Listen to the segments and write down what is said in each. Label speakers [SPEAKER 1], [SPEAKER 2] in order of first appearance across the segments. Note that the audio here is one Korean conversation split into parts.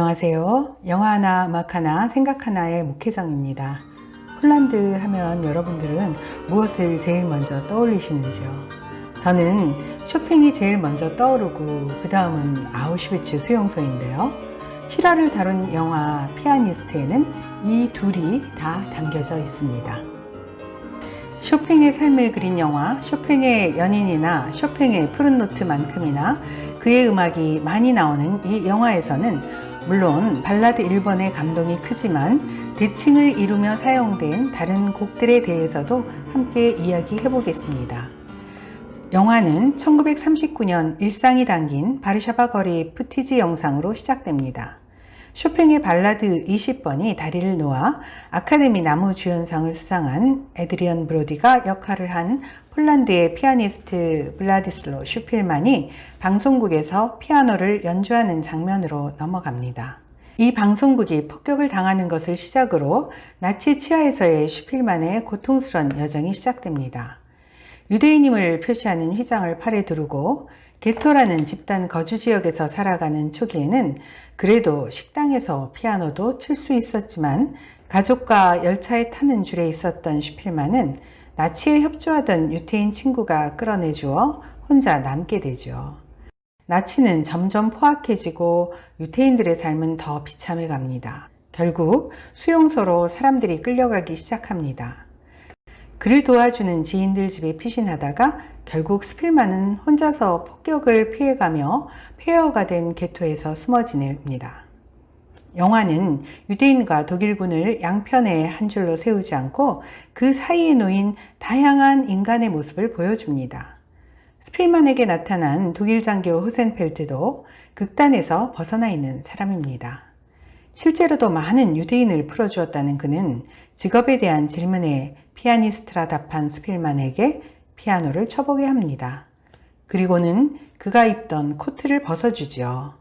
[SPEAKER 1] 안녕하세요. 영화 하나, 음악 하나, 생각 하나의 목회정입니다. 폴란드 하면 여러분들은 무엇을 제일 먼저 떠올리시는지요? 저는 쇼팽이 제일 먼저 떠오르고 그 다음은 아우슈비츠 수용소인데요. 실화를 다룬 영화 피아니스트에는 이 둘이 다 담겨져 있습니다. 쇼팽의 삶을 그린 영화 쇼팽의 연인이나 쇼팽의 푸른 노트만큼이나 그의 음악이 많이 나오는 이 영화에서는 물론 발라드 1번의 감동이 크지만 대칭을 이루며 사용된 다른 곡들에 대해서도 함께 이야기해 보겠습니다. 영화는 1939년 일상이 담긴 바르샤바 거리 푸티지 영상으로 시작됩니다. 쇼팽의 발라드 20번이 다리를 놓아 아카데미 나무 주연상을 수상한 에드리언 브로디가 역할을 한 폴란드의 피아니스트 블라디슬로 슈필만이 방송국에서 피아노를 연주하는 장면으로 넘어갑니다. 이 방송국이 폭격을 당하는 것을 시작으로 나치 치하에서의 슈필만의 고통스런 여정이 시작됩니다. 유대인임을 표시하는 휘장을 팔에 두르고 게토라는 집단 거주 지역에서 살아가는 초기에는 그래도 식당에서 피아노도 칠 수 있었지만 가족과 열차에 타는 줄에 있었던 슈필만은 나치에 협조하던 유태인 친구가 끌어내주어 혼자 남게 되죠. 나치는 점점 포악해지고 유태인들의 삶은 더 비참해 갑니다. 결국 수용소로 사람들이 끌려가기 시작합니다. 그를 도와주는 지인들 집에 피신하다가 결국 스필만은 혼자서 폭격을 피해가며 폐허가 된 게토에서 숨어 지냅니다. 영화는 유대인과 독일군을 양편에 한 줄로 세우지 않고 그 사이에 놓인 다양한 인간의 모습을 보여줍니다. 스필만에게 나타난 독일 장교 후센펠트도 극단에서 벗어나 있는 사람입니다. 실제로도 많은 유대인을 풀어주었다는 그는 직업에 대한 질문에 피아니스트라 답한 스필만에게 피아노를 쳐보게 합니다. 그리고는 그가 입던 코트를 벗어주지요.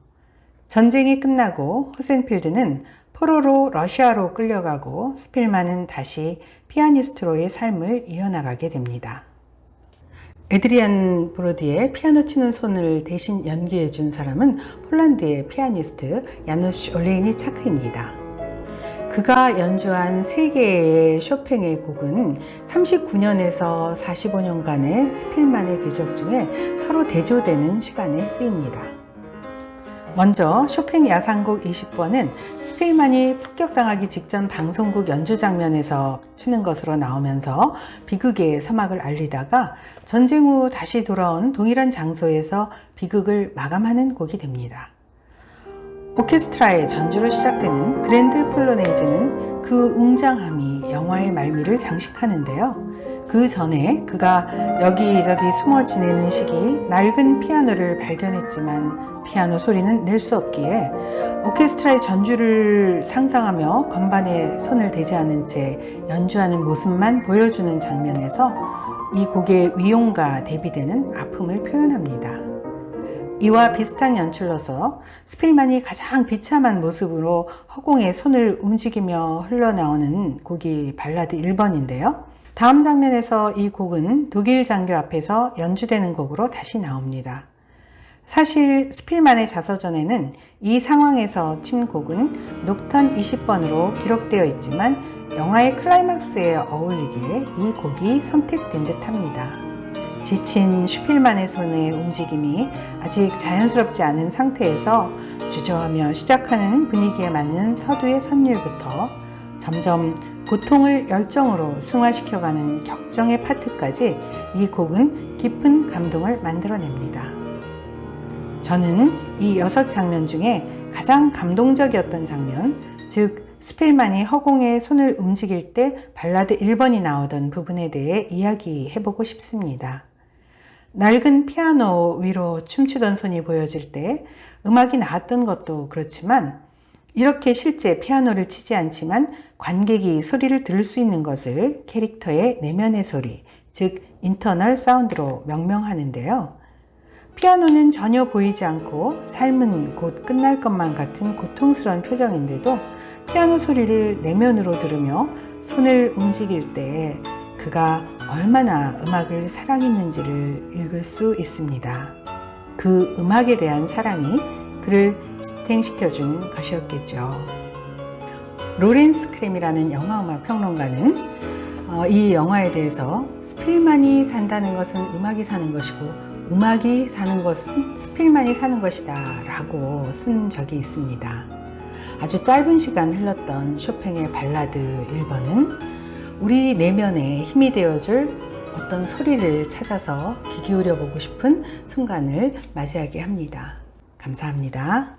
[SPEAKER 1] 전쟁이 끝나고 호센필드는 포로로 러시아로 끌려가고 스필만은 다시 피아니스트로의 삶을 이어나가게 됩니다. 에드리안 브로디의 피아노 치는 손을 대신 연기해 준 사람은 폴란드의 피아니스트 야누시 올레이니 차크입니다. 그가 연주한 세 개의 쇼팽의 곡은 39년에서 45년간의 스필만의 궤적 중에 서로 대조되는 시간에 쓰입니다. 먼저 쇼팽 야상곡 20번은 스필만이 폭격당하기 직전 방송국 연주 장면에서 치는 것으로 나오면서 비극의 서막을 알리다가 전쟁 후 다시 돌아온 동일한 장소에서 비극을 마감하는 곡이 됩니다. 오케스트라의 전주로 시작되는 그랜드 폴로네이즈는 그 웅장함이 영화의 말미를 장식하는데요. 그 전에 그가 여기저기 숨어 지내는 시기 낡은 피아노를 발견했지만 피아노 소리는 낼 수 없기에 오케스트라의 전주를 상상하며 건반에 손을 대지 않은 채 연주하는 모습만 보여주는 장면에서 이 곡의 위용과 대비되는 아픔을 표현합니다. 이와 비슷한 연출로서 스필만이 가장 비참한 모습으로 허공에 손을 움직이며 흘러나오는 곡이 발라드 1번인데요. 다음 장면에서 이 곡은 독일 장교 앞에서 연주되는 곡으로 다시 나옵니다. 사실 스필만의 자서전에는 이 상황에서 친 곡은 녹턴 20번으로 기록되어 있지만 영화의 클라이막스에 어울리기에 이 곡이 선택된 듯 합니다. 지친 슈필만의 손의 움직임이 아직 자연스럽지 않은 상태에서 주저하며 시작하는 분위기에 맞는 서두의 선율부터 점점 고통을 열정으로 승화시켜가는 격정의 파트까지 이 곡은 깊은 감동을 만들어냅니다. 저는 이 여섯 장면 중에 가장 감동적이었던 장면, 즉 스필만이 허공에 손을 움직일 때 발라드 1번이 나오던 부분에 대해 이야기해보고 싶습니다. 낡은 피아노 위로 춤추던 손이 보여질 때 음악이 나왔던 것도 그렇지만 이렇게 실제 피아노를 치지 않지만 관객이 소리를 들을 수 있는 것을 캐릭터의 내면의 소리, 즉 인터널 사운드로 명명하는데요. 피아노는 전혀 보이지 않고 삶은 곧 끝날 것만 같은 고통스러운 표정인데도 피아노 소리를 내면으로 들으며 손을 움직일 때 그가 얼마나 음악을 사랑했는지를 읽을 수 있습니다. 그 음악에 대한 사랑이 그를 지탱시켜준 것이었겠죠. 로렌스 크램이라는 영화음악 평론가는 어, 이 영화에 대해서 스필만이 산다는 것은 음악이 사는 것이고 음악이 사는 것은 스필만이 사는 것이다 라고 쓴 적이 있습니다. 아주 짧은 시간 흘렀던 쇼팽의 발라드 1번은 우리 내면에 힘이 되어줄 어떤 소리를 찾아서 귀 기울여 보고 싶은 순간을 맞이하게 합니다. 감사합니다.